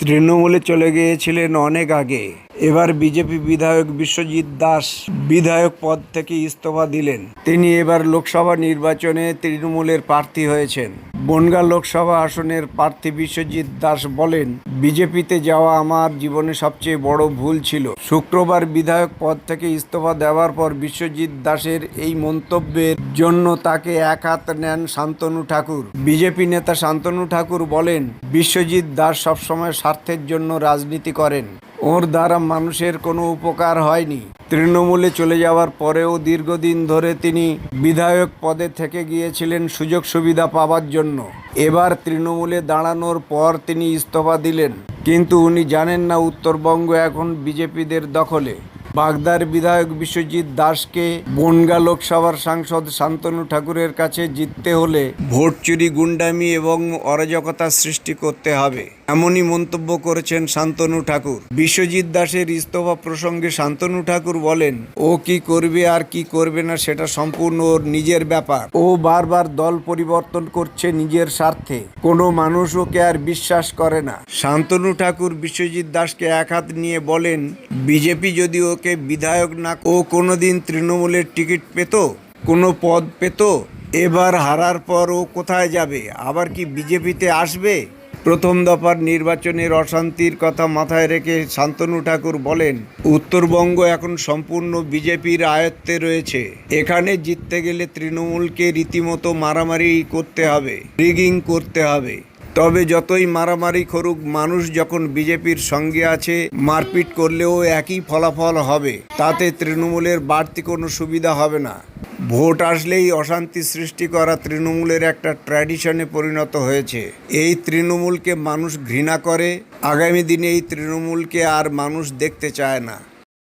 তৃণমূলে চলে গিয়েছিলেন অনেক আগে। এবার বিজেপি বিধায়ক বিশ্বজিৎ দাস বিধায়ক পদ থেকে ইস্তফা দিলেন। তিনি এবার লোকসভা নির্বাচনে তৃণমূলের প্রার্থী হয়েছেন। বনগাঁ লোকসভা আসনের প্রার্থী বিশ্বজিৎ দাস বলেন, বিজেপিতে যাওয়া আমার জীবনে সবচেয়ে বড় ভুল ছিল। শুক্রবার বিধায়ক পদ থেকে ইস্তফা দেওয়ার পর বিশ্বজিৎ দাসের এই মন্তব্যের জন্য তাকে এক হাত নেন শান্তনু ঠাকুর। বিজেপি নেতা শান্তনু ঠাকুর বলেন, বিশ্বজিৎ দাস সবসময় স্বার্থের জন্য রাজনীতি করেন। ওর দ্বারা মানুষের কোনো উপকার হয়নি। তৃণমূলে চলে যাওয়ার পরেও দীর্ঘদিন ধরে তিনি বিধায়ক পদে থেকে গিয়েছিলেন সুযোগ সুবিধা পাওয়ার জন্য। এবার তৃণমূলে দাঁড়ানোর পর তিনি ইস্তফা দিলেন। কিন্তু উনি জানেন না উত্তরবঙ্গ এখন বিজেপিদের দখলে। বাগদার বিধায়ক বিশ্বজিৎ দাসকে বনগা লোকসভার সাংসদ শান্তনু ঠাকুরের কাছে জিততে হলে ভোট চুরি, গুন্ডামি এবং অরাজকতা সৃষ্টি করতে হবে, এমনই মন্তব্য করেছেন শান্তনু ঠাকুর। বিশ্বজিৎ দাসের ইস্তফা প্রসঙ্গে শান্তনু ঠাকুর বলেন, ও কি করবে আর কি করবে না সেটা সম্পূর্ণ ওর নিজের ব্যাপার। ও বারবার দল পরিবর্তন করছে নিজের স্বার্থে, কোনো মানুষ ওকে আর বিশ্বাস করে না। শান্তনু ঠাকুর বিশ্বজিৎ দাসকে এক হাত নিয়ে বলেন, বিজেপি যদি ওকে বিধায়ক না ও কোনোদিন তৃণমূলের টিকিট পেত? কোনো পদ পেত? এবার হারার পর ও কোথায় যাবে? আবার কি বিজেপিতে আসবে? প্রথম দফার নির্বাচনের অশান্তির কথা মাথায় রেখে শান্তনু ঠাকুর বলেন, উত্তরবঙ্গ এখন সম্পূর্ণ বিজেপির আয়ত্তে রয়েছে। এখানে জিততে গেলে তৃণমূলকে রীতিমতো মারামারি করতে হবে রিগিং করতে হবে। তবে যতই মারামারি করুক, মানুষ যখন বিজেপির সঙ্গে আছে, মারপিট করলেও একই ফলাফল হবে। তাতে তৃণমূলের বাড়তি কোনো সুবিধা হবে না। ভোট আসলেই অশান্তি সৃষ্টি করা তৃণমূলের একটা ট্র্যাডিশনে পরিণত হয়েছে। এই তৃণমূলকে মানুষ ঘৃণা করে, আগামী দিনে এই তৃণমূলকে আর মানুষ দেখতে চায় না।